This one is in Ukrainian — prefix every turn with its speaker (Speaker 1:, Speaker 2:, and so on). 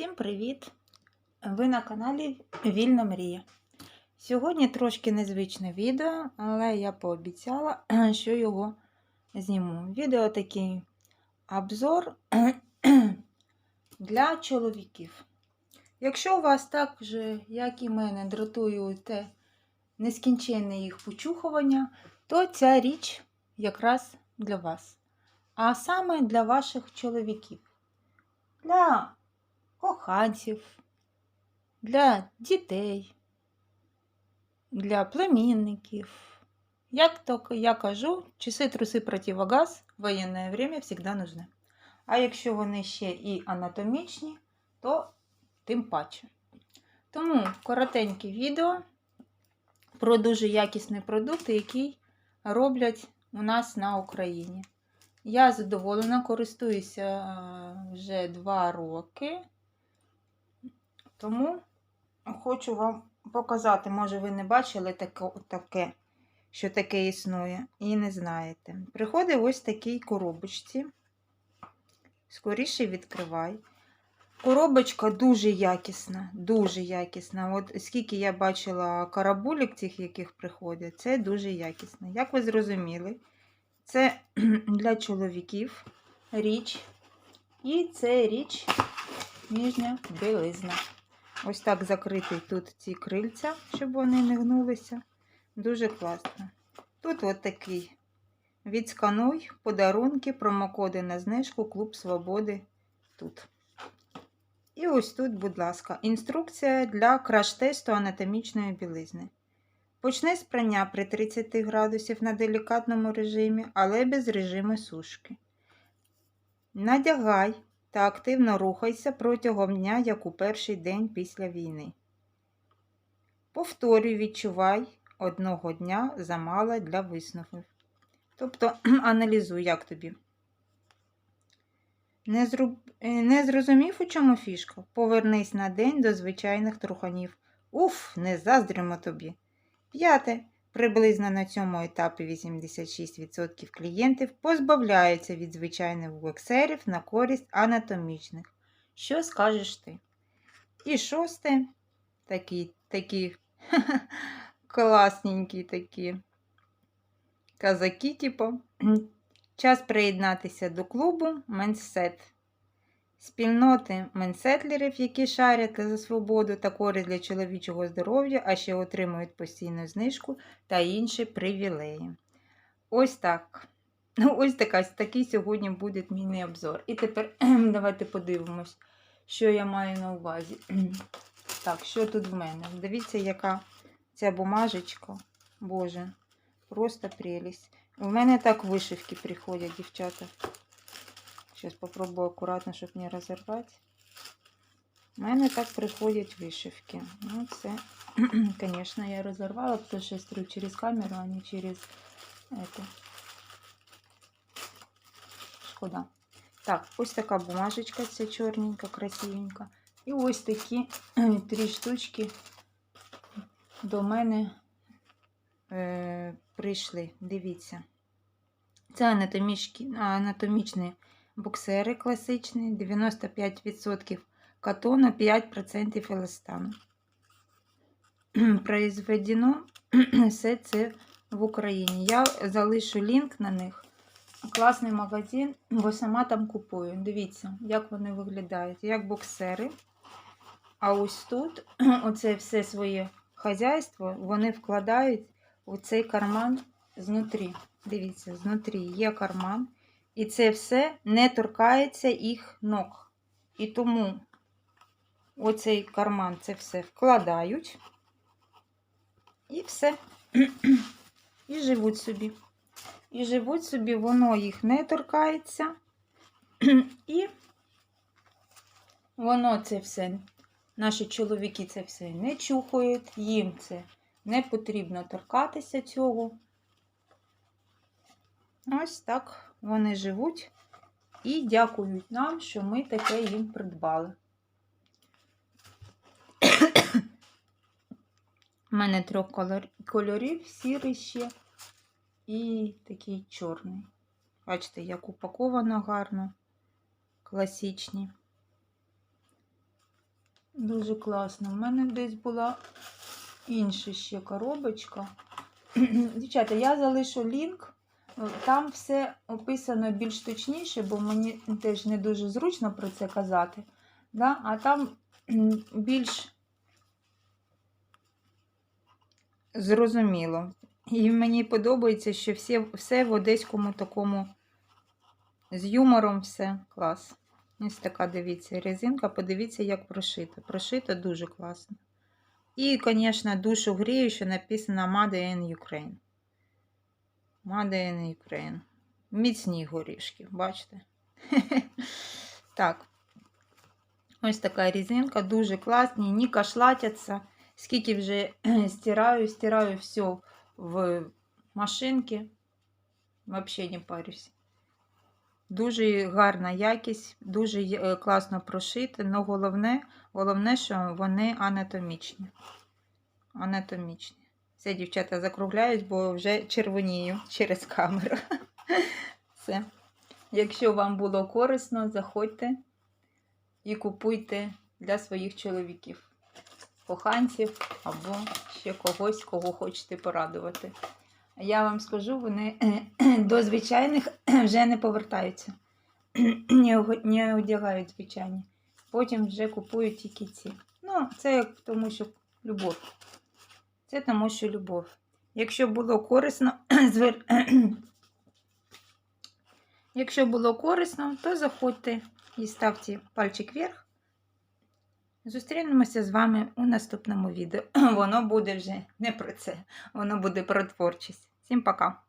Speaker 1: Всім привіт! Ви на каналі Вільна Мрія. Сьогодні трошки незвичне відео, але я пообіцяла, що його зніму. Відео такий обзор для чоловіків. Якщо у вас так же, як і мене, дратує те нескінченне їх почухування, то ця річ якраз для вас. А саме для ваших чоловіків. Для коханців, для дітей, для племінників. Як то я кажу, часи труси противогаз в воєнне время завжди нужны. А якщо вони ще і анатомічні, то тим паче. Тому коротеньке відео про дуже якісний продукт, який роблять у нас на Україні. Я задоволена, користуюся е, вже 2 роки. Тому хочу вам показати, може, ви не бачили таке, що таке існує, і не знаєте. Приходить ось такій коробочці. Скоріше відкривай. Коробочка дуже якісна, дуже якісна. От скільки я бачила карабулік цих, яких приходять, це дуже якісно. Як ви зрозуміли, це для чоловіків річ. І це річ ніжня білизна. Ось так закритий тут ці крильця, щоб вони не гнулися. Дуже класно. Тут от такий відскануй, подарунки, промокоди на знижку, Клуб Свободи тут. І ось тут, будь ласка, інструкція для краш-тесту анатомічної білизни. Почни з прання при 30 градусів на делікатному режимі, але без режиму сушки. Надягай та активно рухайся протягом дня, як у перший день після війни. Повторюй, відчувай одного дня замало для висновків. Тобто аналізуй, як тобі. Не, зруб... не зрозумів, у чому фішка? Повернись на день до звичайних труханів. Уф, не заздримо тобі. П'яте. Приблизно на цьому етапі 86% клієнтів позбавляються від звичайних боксерів на користь анатомічних. Що скажеш ти? І шосте, такі такі класненькі такі казаки, типу. Час приєднатися до клубу Менсет. Спільноти менсетлерів, які шарять за свободу та користь для чоловічого здоров'я, а ще отримують постійну знижку та інші привілеї. Ось так. Ну, Ось така, такий сьогодні буде мій обзор. І тепер давайте подивимось, що я маю на увазі. Так, що тут в мене? Дивіться, яка ця бумажечка. Боже, просто прелість. У мене так вишивки приходять, дівчата. Сейчас попробую аккуратно, щоб не розірвати. У мене так приходять вишивки. Ну, це, звісно, я розірвала, тому що я стрю через камеру, а не через это. Шкода. Так, ось така бумажечка, ця чорненька, красивенька. І ось такі три штучки до мене е, прийшли. Дивіться. Це анатомічні боксери класичні, 95% катону, 5% еластану. Произведено все це в Україні. Я залишу лінк на них. Класний магазин, бо сама там купую. Дивіться, як вони виглядають, як боксери. А ось тут оце все своє хазяйство вони вкладають у цей карман знутрі. Дивіться, знутрі є карман. І це все не торкається їх ног. І тому оцей карман це все вкладають. І все. І живуть собі. І живуть собі, воно їх не торкається. І воно це все, наші чоловіки це все не чухають, їм це не потрібно торкатися цього. Ось так вони живуть і дякують нам, що ми таке їм придбали. У мене трьох кольорів, сірий ще і такий чорний. Бачите, як упаковано гарно, класичні. Дуже класно. У мене десь була інша ще коробочка. Дівчата, я залишу лінк. Там все описано більш точніше, бо мені теж не дуже зручно про це казати. Да? А там більш зрозуміло. І мені подобається, що всі, все в одеському такому з юмором все клас. Ось така, дивіться, резинка, подивіться, як прошито. Прошито дуже класно. І, звісно, душу грію, що написано Made in Ukraine. Made in Ukraine. Міцні горішки, бачите? так. Ось така резинка, дуже класні, не кашлатяться. Скільки вже стираю, стираю все в машинці. Взагалі не парюсь. Дуже гарна якість, дуже е, класно прошити, але головне, головне, що вони анатомічні. Анатомічні. Все, дівчата, закругляюсь, бо вже червонію через камеру. Все. Якщо вам було корисно, заходьте і купуйте для своїх чоловіків, коханців або ще когось, кого хочете порадувати. Я вам скажу, вони до звичайних вже не повертаються. Не одягають звичайні. Потім вже купують тільки ці. Ну, це тому, що любов. Це тому, що любов. Якщо було корисно, звер... Якщо було корисно, то заходьте і ставте пальчик вверх. Зустрінемося з вами у наступному відео. Воно буде вже не про це, воно буде про творчість. Всім пока!